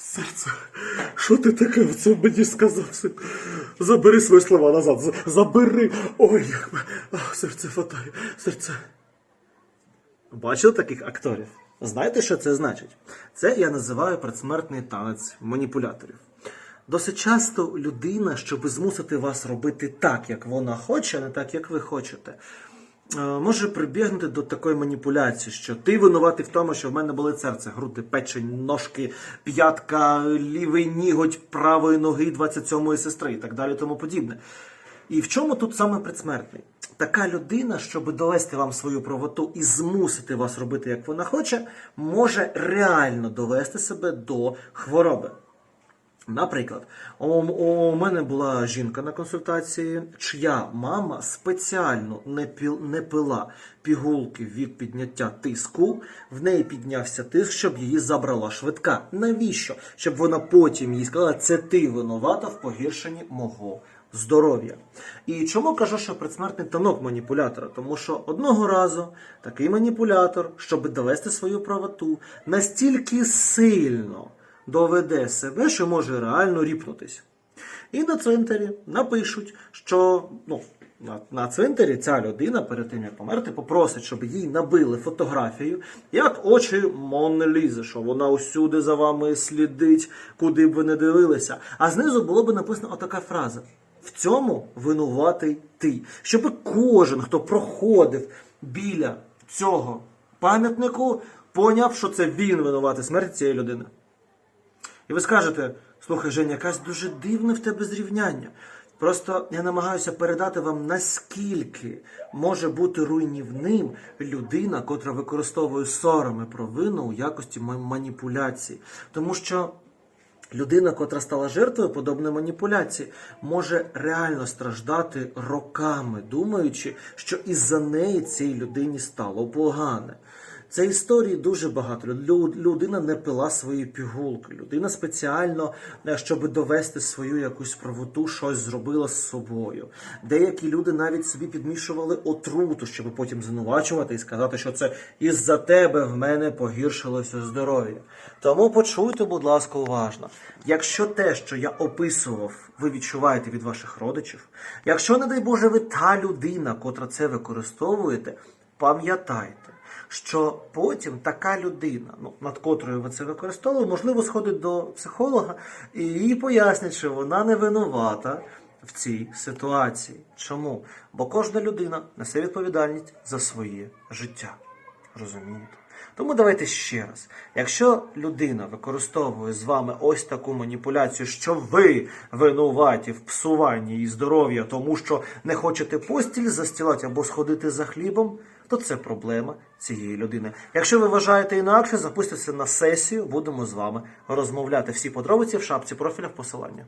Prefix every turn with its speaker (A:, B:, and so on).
A: Серце, що ти таке це мені сказав? Забери свої слова назад. Забери. Ой, як серце фатає, серце. Бачили таких акторів? Знаєте, що це значить? Це я називаю предсмертний танець маніпуляторів. Досить часто людина, щоб змусити вас робити так, як вона хоче, а не так, як ви хочете, може прибігнути до такої маніпуляції, що ти винуватий в тому, що в мене болить серце, груди, печень, ножки, п'ятка, лівий ніготь правої ноги 27-ї сестри і так далі, тому подібне. І в чому тут саме предсмертний? Така людина, щоб довести вам свою правоту і змусити вас робити, як вона хоче, може реально довести себе до хвороби. Наприклад, у, мене була жінка на консультації, чия мама спеціально не пила пігулки від підняття тиску, в неї піднявся тиск, щоб її забрала швидка. Навіщо? Щоб вона потім їй сказала, це ти винувата в погіршенні мого здоров'я. І чому кажу, що предсмертний танок маніпулятора? Тому що одного разу такий маніпулятор, щоб довести свою правоту, настільки сильно доведе себе, що може реально ріпнутись. І на цвинтарі напишуть, що ну, на, на цвинтарі ця людина перед тим, як померти, попросить, щоб їй набили фотографію, як очі Монни Лізи, що вона усюди за вами слідить, куди б ви не дивилися. А знизу було б написано отака фраза: в цьому винуватий ти. Щоб кожен, хто проходив біля цього пам'ятнику, поняв, що це він винуватий смерті цієї людини. І ви скажете, слухай, Женя, якась дуже дивне в тебе зрівняння. Просто я намагаюся передати вам, наскільки може бути руйнівним людина, котра використовує сором і провину у якості маніпуляції. Тому що людина, котра стала жертвою подобної маніпуляції, може реально страждати роками, думаючи, що із-за неї цій людині стало погане. Це історії дуже багато. Лю- Людина не пила свої пігулки. Людина спеціально, е, щоб довести свою якусь правоту, щось зробила з собою. Деякі люди навіть собі підмішували отруту, щоб потім звинувачувати і сказати, що це із-за тебе в мене погіршилося здоров'я. Тому почуйте, будь ласка, уважно. Якщо те, що я описував, ви відчуваєте від ваших родичів, якщо, не дай Боже, ви та людина, котра це використовуєте, пам'ятайте що потім така людина, ну, над котрою ви це використовували, можливо, сходить до психолога і їй пояснять, що вона не винувата в цій ситуації. Чому? Бо кожна людина несе відповідальність за своє життя. Розумієте? Тому давайте ще раз. Якщо людина використовує з вами ось таку маніпуляцію, що ви винуваті в псуванні її здоров'я, тому що не хочете постіль застілати або сходити за хлібом, то це проблема цієї людини. Якщо ви вважаєте інакше, запустіться на сесію, будемо з вами розмовляти. Всі подробиці в шапці профіля в посилання.